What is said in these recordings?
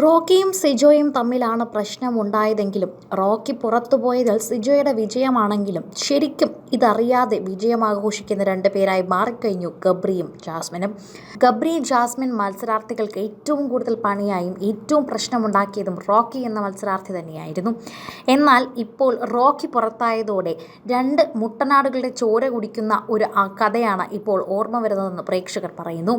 റോക്കിയും സിജോയും തമ്മിലാണ് പ്രശ്നമുണ്ടായതെങ്കിലും റോക്കി പുറത്തുപോയതിൽ സിജോയുടെ വിജയമാണെങ്കിലും ശരിക്കും ഇതറിയാതെ വിജയം ആഘോഷിക്കുന്ന രണ്ട് പേരായി മാറിക്കഴിഞ്ഞു ഗബ്രിയും ജാസ്മിനും. ഗബ്രി ജാസ്മിൻ മത്സരാർത്ഥികൾക്ക് ഏറ്റവും കൂടുതൽ പണിയായും ഏറ്റവും പ്രശ്നമുണ്ടാക്കിയതും റോക്കി എന്ന മത്സരാർത്ഥി തന്നെയായിരുന്നു. എന്നാൽ ഇപ്പോൾ റോക്കി പുറത്തായതോടെ രണ്ട് മുട്ടനാടുകളുടെ ചോര കുടിക്കുന്ന ഒരു കഥയാണ് ഇപ്പോൾ ഓർമ്മ വരുന്നതെന്ന് പ്രേക്ഷകർ പറയുന്നു.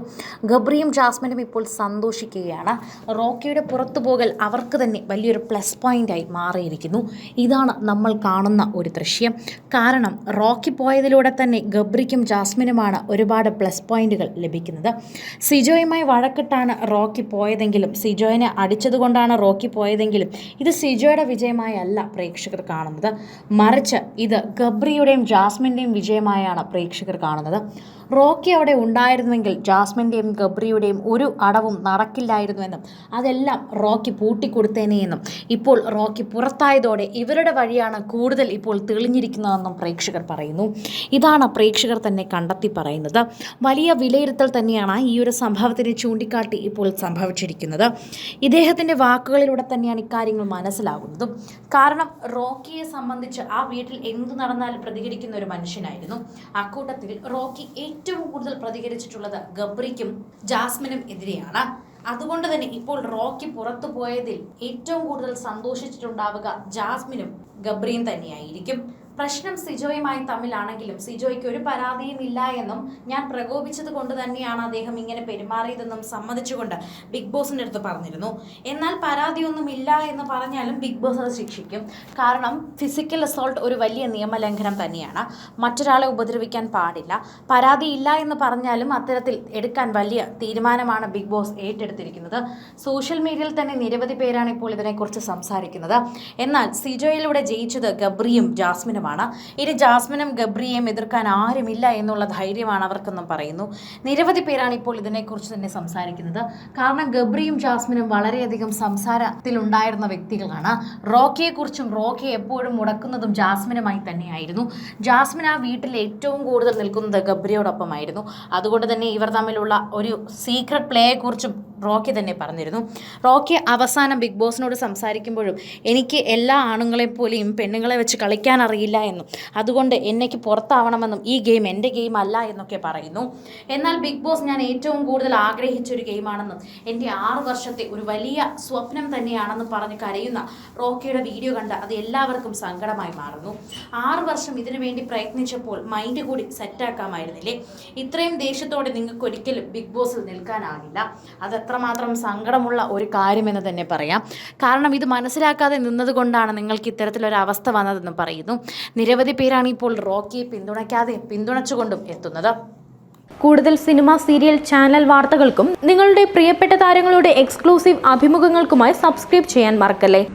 ഗബ്രിയും ജാസ്മിനും ഇപ്പോൾ സന്തോഷിക്കുകയാണ്. റോക്കിയുടെ പുറത്തു പോകൽ അവർക്ക് തന്നെ വലിയൊരു പ്ലസ് പോയിന്റായി മാറിയിരിക്കുന്നു. ഇതാണ് നമ്മൾ കാണുന്ന ഒരു ദൃശ്യം. കാരണം റോക്കി പോയതിലൂടെ തന്നെ ഗബ്രിക്കും ജാസ്മിനുമാണ് ഒരുപാട് പ്ലസ് പോയിന്റുകൾ ലഭിക്കുന്നത്. സിജോയുമായി വഴക്കിട്ടാണ് റോക്കി പോയതെങ്കിലും സിജോയിനെ അടിച്ചതുകൊണ്ടാണ് റോക്കി പോയതെങ്കിലും ഇത് സിജോയുടെ വിജയമായി അല്ല പ്രേക്ഷകർ കാണുന്നത്. മറിച്ച് ഇത് ഗബ്രിയുടെയും ജാസ്മിന്റെയും വിജയമായാണ് പ്രേക്ഷകർ കാണുന്നത്. റോക്കി അവിടെ ഉണ്ടായിരുന്നുവെങ്കിൽ ജാസ്മിന്റെയും ഗബ്രിയുടെയും ഒരു അടവും നടക്കില്ലായിരുന്നുവെന്നും അതെല്ലാം റോക്കി പൂട്ടിക്കൊടുത്തേനെയെന്നും ഇപ്പോൾ റോക്കി പുറത്തായതോടെ ഇവരുടെ വഴിയാണ് കൂടുതൽ ഇപ്പോൾ തെളിഞ്ഞിരിക്കുന്നതെന്നും പ്രേക്ഷകർ പറയുന്നു. ഇതാണ് പ്രേക്ഷകർ തന്നെ കണ്ടെത്തി പറയുന്നത്. വലിയ വിലയിരുത്തൽ തന്നെയാണ് ഈ ഒരു സംഭവത്തിനെ ചൂണ്ടിക്കാട്ടി ഇപ്പോൾ സംഭവിച്ചിരിക്കുന്നത്. ഇദ്ദേഹത്തിന്റെ വാക്കുകളിലൂടെ തന്നെയാണ് ഇക്കാര്യങ്ങൾ മനസ്സിലാകുന്നതും. കാരണം റോക്കിയെ സംബന്ധിച്ച് ആ വീട്ടിൽ എന്തു നടന്നാലും പ്രതികരിക്കുന്ന ഒരു മനുഷ്യനായിരുന്നു. അക്കൂട്ടത്തിൽ റോക്കി ഏറ്റവും കൂടുതൽ പ്രതികരിച്ചിട്ടുള്ളത് ഗബ്രിക്കും ജാസ്മിനും എതിരെയാണ്. അതുകൊണ്ട് തന്നെ ഇപ്പോൾ റോക്കി പുറത്തു പോയതിൽ ഏറ്റവും കൂടുതൽ സന്തോഷിച്ചിട്ടുണ്ടാവുക ജാസ്മിനും ഗബ്രിയും തന്നെയായിരിക്കും. പ്രശ്നം സിജോയുമായി തമ്മിലാണെങ്കിലും സിജോയ്ക്ക് ഒരു പരാതിയും ഇല്ല എന്നും ഞാൻ പ്രകോപിച്ചത് കൊണ്ട് തന്നെയാണ് അദ്ദേഹം ഇങ്ങനെ പെരുമാറിയതെന്നും സമ്മതിച്ചുകൊണ്ട് ബിഗ് ബോസിന്റെ അടുത്ത് പറഞ്ഞിരുന്നു. എന്നാൽ പരാതിയൊന്നും ഇല്ല എന്ന് പറഞ്ഞാലും ബിഗ് ബോസ് അത് ശിക്ഷിക്കും. കാരണം ഫിസിക്കൽ അസോൾട്ട് ഒരു വലിയ നിയമലംഘനം തന്നെയാണ്. മറ്റൊരാളെ ഉപദ്രവിക്കാൻ പാടില്ല. പരാതി ഇല്ല എന്ന് പറഞ്ഞാലും അത്തരത്തിൽ എടുക്കാൻ വലിയ തീരുമാനമാണ് ബിഗ് ബോസ് ഏറ്റെടുത്തിരിക്കുന്നത്. സോഷ്യൽ മീഡിയയിൽ തന്നെ നിരവധി പേരാണ് ഇപ്പോൾ ഇതിനെക്കുറിച്ച് സംസാരിക്കുന്നത്. എന്നാൽ സിജോയിലൂടെ ജയിച്ചത് ഗബ്രിയും ജാസ്മിനുമാണ് ഇനി ജാസ്മിനും ഗബ്രിയെയും എതിർക്കാൻ ആരുമില്ല എന്നുള്ള ധൈര്യമാണ് അവർക്കെന്നും പറയുന്നു. നിരവധി പേരാണ് ഇപ്പോൾ ഇതിനെക്കുറിച്ച് തന്നെ സംസാരിക്കുന്നത്. കാരണം ഗബ്രിയും ജാസ്മിനും വളരെയധികം സംസാരത്തിലുണ്ടായിരുന്ന വ്യക്തികളാണ്. റോക്കിയെക്കുറിച്ചും റോക്കി എപ്പോഴും മുടക്കുന്നതും ജാസ്മിനുമായി തന്നെയായിരുന്നു. ജാസ്മിൻ ആ വീട്ടിൽ ഏറ്റവും കൂടുതൽ നിൽക്കുന്നത് ഗബ്രിയോടൊപ്പമായിരുന്നു. അതുകൊണ്ട് തന്നെ ഇവർ തമ്മിലുള്ള ഒരു സീക്രട്ട് പ്ലേയെക്കുറിച്ചും റോക്കി തന്നെ പറഞ്ഞിരുന്നു. റോക്കി അവസാനം ബിഗ് ബോസിനോട് സംസാരിക്കുമ്പോഴും എനിക്ക് എല്ലാ ആണുങ്ങളെ പോലെയും പെണ്ണുങ്ങളെ വെച്ച് കളിക്കാൻ അറിയില്ല എന്നും അതുകൊണ്ട് എന്നേക്ക് പുറത്താവണമെന്നും ഈ ഗെയിം എന്റെ ഗെയിം അല്ല എന്നൊക്കെ പറയുന്നു. എന്നാൽ ബിഗ് ബോസ് ഞാൻ ഏറ്റവും കൂടുതൽ ആഗ്രഹിച്ച ഒരു ഗെയിമാണെന്നും എന്റെ ആറ് വർഷത്തെ ഒരു വലിയ സ്വപ്നം തന്നെയാണെന്ന് പറഞ്ഞ് കരയുന്ന റോക്കിയുടെ വീഡിയോ കണ്ട് അത് എല്ലാവർക്കും സങ്കടമായി മാറുന്നു. ആറ് വർഷം ഇതിനു വേണ്ടി പ്രയത്നിച്ചപ്പോൾ മൈൻഡ് കൂടി സെറ്റാക്കാമായിരുന്നില്ലേ ഇത്രയും ദേഷ്യത്തോടെ നിങ്ങൾക്ക് ഒരിക്കലും ബിഗ് ബോസിൽ നിൽക്കാനാകില്ല. അത് എത്രമാത്രം സങ്കടമുള്ള ഒരു കാര്യമെന്ന് തന്നെ പറയാം. കാരണം ഇത് മനസ്സിലാക്കാതെ നിന്നതുകൊണ്ടാണ് നിങ്ങൾക്ക് ഇത്തരത്തിലൊരു അവസ്ഥ വന്നതെന്ന് പറയുന്നു. നിരവധി പേരാണ് ഇപ്പോൾ റോക്കിയെ പിന്തുണയ്ക്കാതെ പിന്തുണച്ചുകൊണ്ടും എത്തുന്നത്. കൂടുതൽ സിനിമ സീരിയൽ ചാനൽ വാർത്തകൾക്കും നിങ്ങളുടെ പ്രിയപ്പെട്ട താരങ്ങളുടെ എക്സ്ക്ലൂസീവ് അഭിമുഖങ്ങൾക്കുമായി സബ്സ്ക്രൈബ് ചെയ്യാൻ മറക്കല്ലേ?